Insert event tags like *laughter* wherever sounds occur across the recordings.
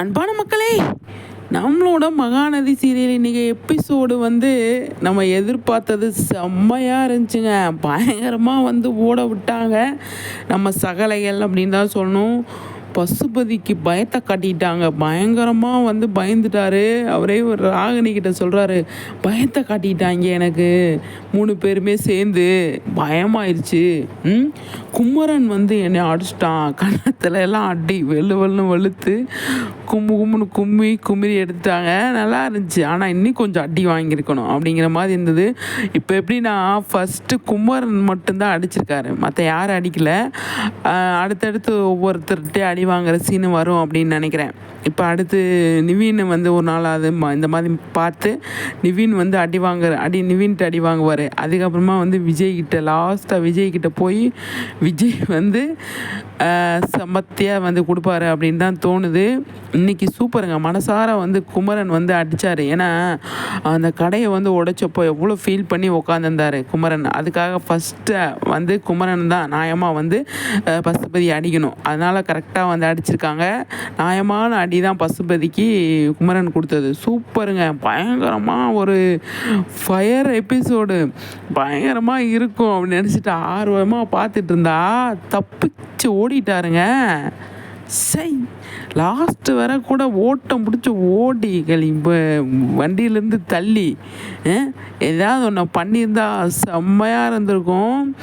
அன்பான மக்களே நம்மளோட மகாநதி சீரியல் இன்றைக்கி எபிசோடு வந்து நம்ம எதிர்பார்த்தது செம்மையாக இருந்துச்சுங்க. பயங்கரமாக வந்து ஓட விட்டாங்க. நம்ம சகலைகள் அப்படின்னு தான் சொல்லணும். பசுபதிக்கு பயத்தை காட்டிட்டாங்க. பயங்கரமாக வந்து பயந்துட்டாரு. அவரே ஒரு ராகினி கிட்ட சொல்கிறாரு பயத்தை காட்டிட்டாங்க எனக்கு. மூணு பேருமே சேர்ந்து பயமாயிருச்சு. ம்? குமரன் வந்து என்னை அடிச்சிட்டான். கன்னத்துல எல்லாம் அடி வெள்ளு வெள்ளு வெளுத்து கும்மு கும்முன்னு கும்மி குமிரி எடுத்துட்டாங்க. நல்லா இருந்துச்சு. ஆனால் இன்னும் கொஞ்சம் அடி வாங்கியிருக்கணும். அப்படிங்கிற மாதிரி இருந்தது. இப்போ எப்படின்னா ஃபஸ்ட்டு குமரன் மட்டும்தான் அடிச்சிருக்காரு. மற்ற யாரும் அடிக்கலை. அடுத்தடுத்து ஒவ்வொருத்தர்கிட்டே அடி வாங்குற சீனு வரும் அப்படின்னு நினைக்கிறேன். இப்போ அடுத்து நிவீன் வந்து ஒரு நாள் அது இந்த மாதிரி பார்த்து நிவீன் வந்து அடி வாங்குற அடி நிவீன்ட்டு அடி வாங்குவார். அதுக்கப்புறமா வந்து விஜய்கிட்ட லாஸ்ட்டாக விஜய் கிட்ட போய் விஜய் வந்து சமத்தியாக வந்து கொடுப்பாரு அப்படின்னு தான் தோணுது. இன்னைக்கு சூப்பருங்க. மனசார வந்து குமரன் வந்து அடித்தார் ஏன்னா அந்த கடையை வந்து உடைச்சப்போ எவ்வளோ ஃபீல் பண்ணி உட்காந்துருந்தாரு குமரன். அதுக்காக ஃபஸ்ட்டு வந்து குமரன் தான் நியாயமாக வந்து பசுபதி அடிக்கணும். அதனால் கரெக்டாக வந்து அடிச்சிருக்காங்க. நியாயமான அடி தான் பசுபதிக்கு குமரன் கொடுத்தது. சூப்பருங்க. பயங்கரமாக ஒரு ஃபயர் எபிசோடு பயங்கரமாக இருக்கும் அப்படின்னு நினச்சிட்டு ஆர்வமாக பார்த்துட்டு இருந்தா தப்பிச்சு ஓடிட்டாருங்க. சை. லாஸ்ட்டு வர கூட ஓட்டம் பிடிச்சி ஓடி இப்போ வண்டியிலேருந்து தள்ளி ஏதாவது ஒன்று பண்ணியிருந்தா செம்மையாக இருந்திருக்கும்.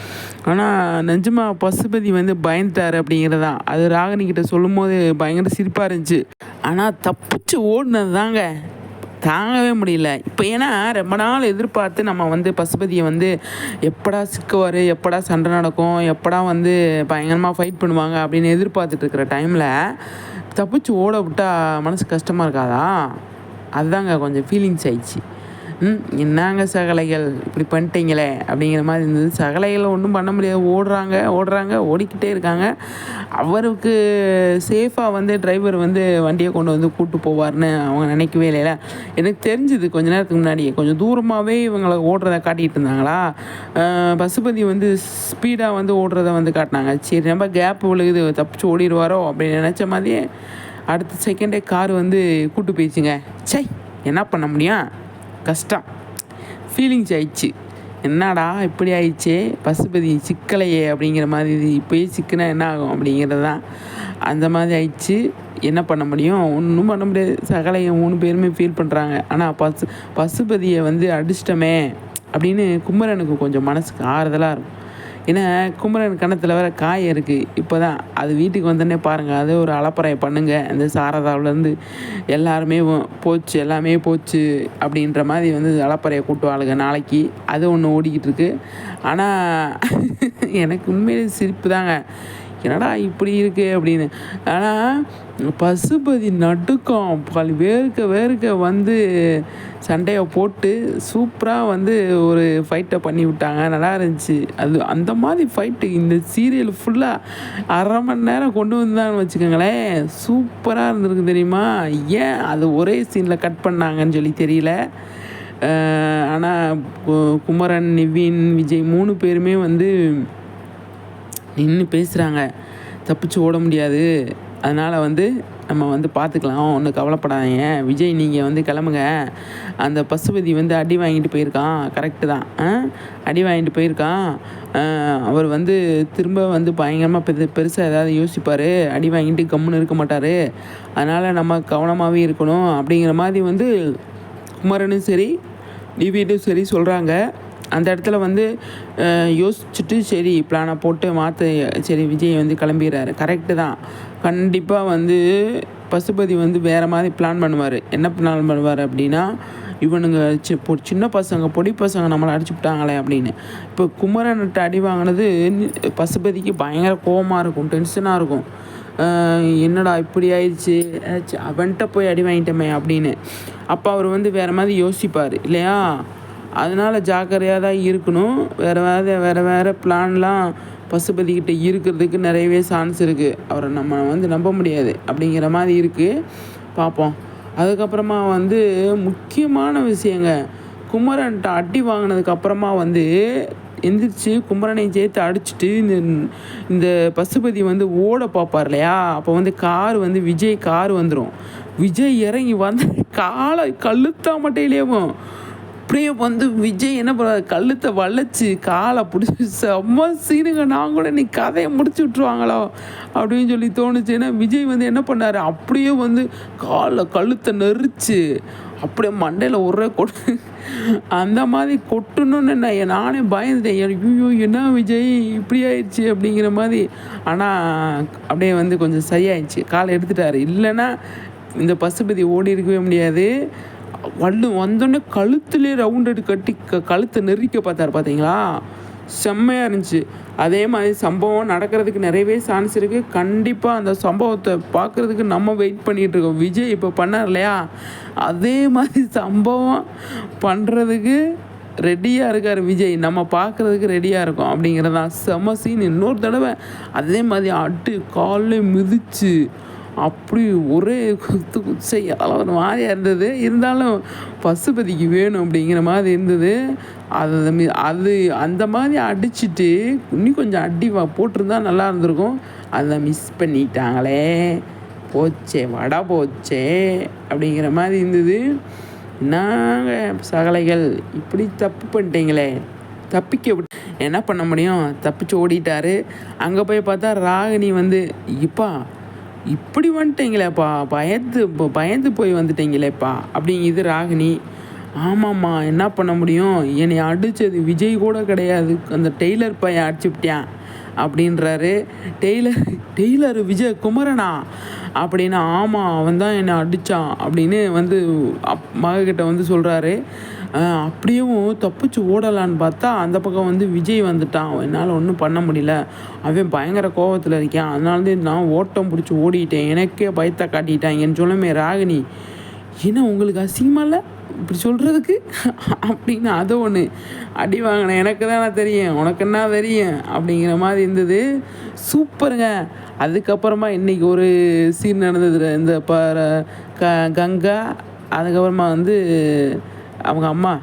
ஆனால் நிஜமாக பசுபதி வந்து பயந்துட்டார் அப்படிங்கிறதான் அது ராகினிக்கிட்ட சொல்லும் போது பயங்கர சிரிப்பாக இருந்துச்சு. ஆனால் தப்பிச்சு ஓடினது தாங்க. தாங்கவே முடியல. இப்போ ஏன்னா ரொம்ப நாள் எதிர்பார்த்து நம்ம வந்து பசுபதியை வந்து எப்படா சிக்குவார் எப்படா சண்டை நடக்கும் எப்படா வந்து பயங்கரமாக ஃபைட் பண்ணுவாங்க அப்படின்னு எதிர்பார்த்துட்டு இருக்கிற டைமில் தப்பிச்சு ஓட விட்டா மனசு கஷ்டமாக இருக்காதா? அதுதாங்க கொஞ்சம் ஃபீலிங்ஸ் ஆயிடுச்சு. என்னங்க சகலைகள்? இப்படி பண்ணிட்டீங்களே? அப்படிங்கிற மாதிரி இருந்தது. சகலைகளை ஒன்றும் பண்ண முடியாது. ஓடுறாங்க ஓடுறாங்க ஓடிக்கிட்டே இருக்காங்க. அவருக்கு சேஃபாக வந்து டிரைவர் வந்து வண்டியை கொண்டு வந்து கூப்பிட்டு போவார்னு அவங்க நினைக்கவே இல்லைல்ல. எனக்கு தெரிஞ்சுது கொஞ்ச நேரத்துக்கு முன்னாடி. கொஞ்சம் தூரமாகவே இவங்களை ஓடுறத காட்டிகிட்டு இருந்தாங்களா? பசுபதி வந்து ஸ்பீடாக வந்து ஓடுறத வந்து காட்டினாங்க. சரி ரொம்ப கேப் விழுகுது. தப்பிச்சு ஓடிடுவாரோ அப்படின்னு நினச்ச மாதிரியே அடுத்த செகண்டே கார் வந்து கூட்டு போயிடுச்சுங்க. சை என்ன பண்ண முடியும்? கஷ்டம். ஃபீலிங்ஸ் ஆயிடுச்சு. என்னடா இப்படி ஆயிடுச்சே? பசுபதி சிக்கலையே அப்படிங்கிற மாதிரி இது இப்போயே சிக்கினா என்ன ஆகும் அப்படிங்கிறது தான். அந்த மாதிரி ஆயிடுச்சு. என்ன பண்ண முடியும்? ஒன்றும் பண்ண முடியாது. சகலையை மூணு பேருமே ஃபீல் பண்ணுறாங்க ஆனால் பசு பசுபதியை வந்து அடிச்சிட்டமே அப்படின்னு குமரனுக்கு கொஞ்சம் மனசுக்கு ஆறுதலாக இருக்கும். ஏன்னா குமரன் கணத்தில் வேற காய் இருக்குது இப்போ தான் அது வீட்டுக்கு வந்தோடனே பாருங்கள் அது ஒரு அலப்பறையை பண்ணுங்கள் இந்த சாரதாவிலேருந்து எல்லாருமே போச்சு எல்லாமே போச்சு அப்படின்ற மாதிரி வந்து அலப்பறையை கூட்டுவாளுங்க நாளைக்கு. அது ஒன்று ஓடிக்கிட்டு இருக்கு. ஆனால் *laughs* எனக்கு உண்மையிலே சிரிப்பு தாங்க. என்னடா இப்படி இருக்கு அப்படின்னு. ஆனால் பசுபதி நடுக்கம் பல் வேர்க்க வேர்க்க வந்து சண்டையை போட்டு சூப்பராக வந்து ஒரு ஃபைட்டை பண்ணி விட்டாங்க. நல்லா இருந்துச்சு. அது அந்த மாதிரி ஃபைட்டு இந்த சீரியல் ஃபுல்லாக அரை மணி நேரம் கொண்டு வந்தான்னு வச்சுக்கோங்களேன். சூப்பராக இருந்திருக்கு தெரியுமா? ஏன் அது ஒரே சீனில் கட் பண்ணாங்கன்னு சொல்லி தெரியல. ஆனால் குமரன் நிவின் விஜய் மூணு பேருமே வந்து நின்று பேசுகிறாங்க தப்பிச்சு ஓட முடியாது. அதனால் வந்து நம்ம வந்து பார்த்துக்கலாம் ஒன்றும் கவலைப்படாதீங்க. விஜய் நீங்கள் வந்து கிளம்புங்க. அந்த பசுபதி வந்து அடி வாங்கிட்டு போயிருக்கான். கரெக்டு தான். ஆ? அடி வாங்கிட்டு போயிருக்கான். அவர் வந்து திரும்ப வந்து பயங்கரமாக பெரு பெருசாக ஏதாவது யோசிப்பார். அடி வாங்கிட்டு கம்முன்னு இருக்க மாட்டார். அதனால் நம்ம கவனமாகவே இருக்கணும். அப்படிங்கிற மாதிரி வந்து குமரனும் சரி நிவியும் சரி சொல்கிறாங்க அந்த இடத்துல வந்து யோசிச்சுட்டு சரி பிளானை போட்டு மாற்ற சரி விஜய் வந்து கிளம்பிடுறாரு கரெக்டு தான். கண்டிப்பாக வந்து பசுபதி வந்து வேறு மாதிரி பிளான் பண்ணுவார். என்ன பிளான் பண்ணுவார் அப்படின்னா இவனுங்க சி பொ- சின்ன பசங்க பொடி பசங்க நம்மளை அடிச்சு விட்டாங்களே அப்படின்னு. இப்போ குமரன்கிட்ட அடி வாங்கினது பசுபதிக்கு பயங்கர கோவமாக இருக்கும் டென்ஷனாக இருக்கும். என்னடா இப்படி ஆயிடுச்சு? ஆச்சு, அவன்கிட்ட போய் அடி வாங்கிட்டோமே அப்படின்னு. அப்போ அவர் வந்து வேறு மாதிரி யோசிப்பார். இல்லையா? அதனால் ஜாக்கிரதையாக தான் இருக்கணும். வேறு வேறு வேறு வேறு பிளான்லாம் பசுபதிக்கிட்ட இருக்கிறதுக்கு நிறையவே சான்ஸ் இருக்குது அவரை நம்ம வந்து நம்ப முடியாது. அப்படிங்கிற மாதிரி இருக்குது பார்ப்போம். அதுக்கப்புறமா வந்து முக்கியமான விஷயங்க. குமரன்ட்ட அடி வாங்கினதுக்கு அப்புறமா வந்து எந்திரிச்சு குமரனையும் சேர்த்து அடிச்சுட்டு இந்த இந்த பசுபதி வந்து ஓட பார்ப்பார் இல்லையா? அப்போ வந்து கார் வந்து விஜய் கார் வந்துடும் விஜய் இறங்கி வந்து காலை கழுத்தா மட்டையிலேயும் அப்படியே வந்து விஜய் என்ன பண்ணுவார் கழுத்தை வளைச்சி காலை பிடிச்சி செம்ம சீனுங்க. நான் கூட நீ கதையை முடிச்சு விட்ருவாங்களோ அப்படின்னு சொல்லி தோணுச்சு. ஏன்னா விஜய் வந்து என்ன பண்ணார்? அப்படியே வந்து காலை கழுத்தை நெரிச்சு அப்படியே மண்டையில் ஒரே கொட்டு அந்த மாதிரி கொட்டணும்னு நான் நானே பயந்துட்டேன். ஐயோ என்ன விஜய் இப்படி ஆயிடுச்சு அப்படிங்கிற மாதிரி. ஆனால் அப்படியே வந்து கொஞ்சம் சரியாயிடுச்சு. காலை எடுத்துட்டாரு. இல்லைன்னா இந்த பசுபதி ஓடி இருக்கவே முடியாது. வள்ளு வந்தோடனே கழுத்துலேயே ரவுண்ட் அடி கட்டி க கழுத்தை நெரிக்க பார்த்தாரு பார்த்தீங்களா? செம்மையாக இருந்துச்சு. அதே மாதிரி சம்பவம் நடக்கிறதுக்கு நிறையவே சான்ஸ் இருக்குது கண்டிப்பாக அந்த சம்பவத்தை பார்க்குறதுக்கு நம்ம வெயிட் பண்ணிகிட்ருக்கோம் விஜய் இப்போ பண்ணார் இல்லையா? அதே மாதிரி சம்பவம் பண்ணுறதுக்கு ரெடியாக இருக்கார் விஜய். நம்ம பார்க்குறதுக்கு ரெடியாக இருக்கோம் அப்படிங்கிறதான் செம சீன் இன்னொரு தடவை அதே மாதிரி அட்டு காலில் மிதிச்சு அப்படி ஒரே குத்து குச்சை அதெல்லாம் ஒரு மாதிரியாக இருந்தது. இருந்தாலும் பசுபதிக்கு வேணும் அப்படிங்கிற மாதிரி இருந்தது. அது அது அந்த மாதிரி அடிச்சிட்டு இன்னும் கொஞ்சம் அடி போட்டிருந்தா நல்லா இருந்திருக்கும். அதை மிஸ் பண்ணிட்டாங்களே. போச்சே வடை போச்சே அப்படிங்கிற மாதிரி இருந்தது. நாங்கள் சகலைகள் இப்படி தப்பு பண்ணிட்டீங்களே. தப்பிக்க என்ன பண்ண முடியும்? தப்பிச்சு ஓடிட்டாரு. அங்கே போய் பார்த்தா ராகினி வந்து இப்பா இப்படி வந்துட்டீங்களேப்பா பயந்து பயந்து போய் வந்துட்டீங்களேப்பா அப்படிங்குது ராகினி. ஆமாம்மா என்ன பண்ண முடியும்? என்னை அடித்தது விஜய் கூட கிடையாது. அந்த டெய்லர் பையன் அடிச்சுப்பிட்டேன் அப்படின்றாரு. டெய்லர் டெய்லர் விஜய் குமரனா? அப்படின்னு ஆமாம் அவன் தான் என்னை அடித்தான் அப்படின்னு வந்து அப் மகக்கிட்ட வந்து சொல்கிறாரு அப்படியும் தப்பிச்சு ஓடலான்னு பார்த்தா அந்த பக்கம் வந்து விஜய் வந்துட்டான். என்னால் ஒன்றும் பண்ண முடியல. அவன் பயங்கர கோவத்தில் இருக்கான். அதனால தான் நான் ஓட்டம் பிடிச்சி ஓடிட்டேன். எனக்கே பயத்தை காட்டிட்டாங்கன்னு சொல்லமே ராகினி ஏன்னா உங்களுக்கு அசிங்கமாக இல்லை? இப்படி சொல்கிறதுக்கு அப்படின்னு அது ஒன்று அடி வாங்கினேன் எனக்கு தானே தெரியும். உனக்கு என்ன தெரியும்? அப்படிங்கிற மாதிரி இருந்தது. சூப்பருங்க. அதுக்கப்புறமா இன்றைக்கி ஒரு சீன் நடந்தது இந்த ப க கங்கா அதுக்கப்புறமா வந்து அவங்க அம்மா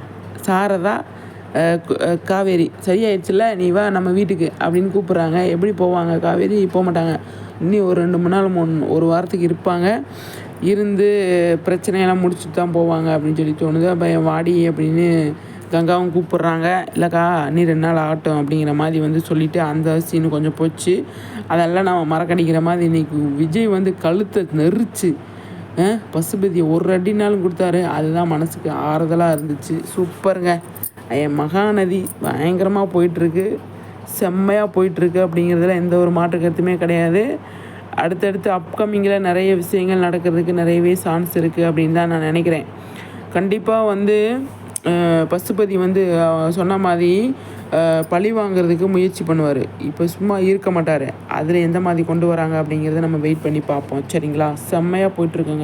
சாரதா காவேரி சரியாயிடுச்சுல நீ வா நம்ம வீட்டுக்கு அப்படின்னு கூப்பிட்றாங்க. எப்படி போவாங்க காவேரி? போக மாட்டாங்க. இன்னும் ஒரு ரெண்டு மணி நாள் மூணு ஒரு வாரத்துக்கு இருப்பாங்க. இருந்து பிரச்சனையெல்லாம் முடிச்சுட்டு தான் போவாங்க அப்படின்னு சொல்லி தோணுது. அப்போ என் வாடி அப்படின்னு கங்காவும் கூப்பிட்றாங்க. இல்லைக்கா நீ ரெண்டு நாள் ஆகட்டும் அப்படிங்கிற மாதிரி வந்து சொல்லிவிட்டு அந்த சீனு கொஞ்சம் போச்சு. அதெல்லாம் நம்ம மறக்கடிக்கிற மாதிரி இன்றைக்கி விஜய் வந்து கழுத்தை நெரிச்சு பசுபதியை ஒரு அடினாலும் கொடுத்தாரு. அதுதான் மனசுக்கு ஆறுதலாக இருந்துச்சு. சூப்பருங்க. என் மகாநதி பயங்கரமாக போயிட்டுருக்கு. செம்மையாக போயிட்டுருக்கு அப்படிங்கிறதுல எந்த ஒரு மாற்று கருத்துமே கிடையாது. அடுத்தடுத்து அப்கமிங்கில் நிறைய விஷயங்கள் நடக்கிறதுக்கு நிறையவே சான்ஸ் இருக்குது அப்படின்னு தான் நான் நினைக்கிறேன். கண்டிப்பாக வந்து பசுபதி வந்து சொன்ன மாதிரி பழி வாங்குறதுக்கு முயற்சி பண்ணுவார். இப்போ சும்மா இருக்க மாட்டார். அதில் எந்த மாதிரி கொண்டு வராங்க அப்படிங்கிறத நம்ம வெயிட் பண்ணி பார்ப்போம். சரிங்களா? செம்மையாக போயிட்டுருக்குங்க.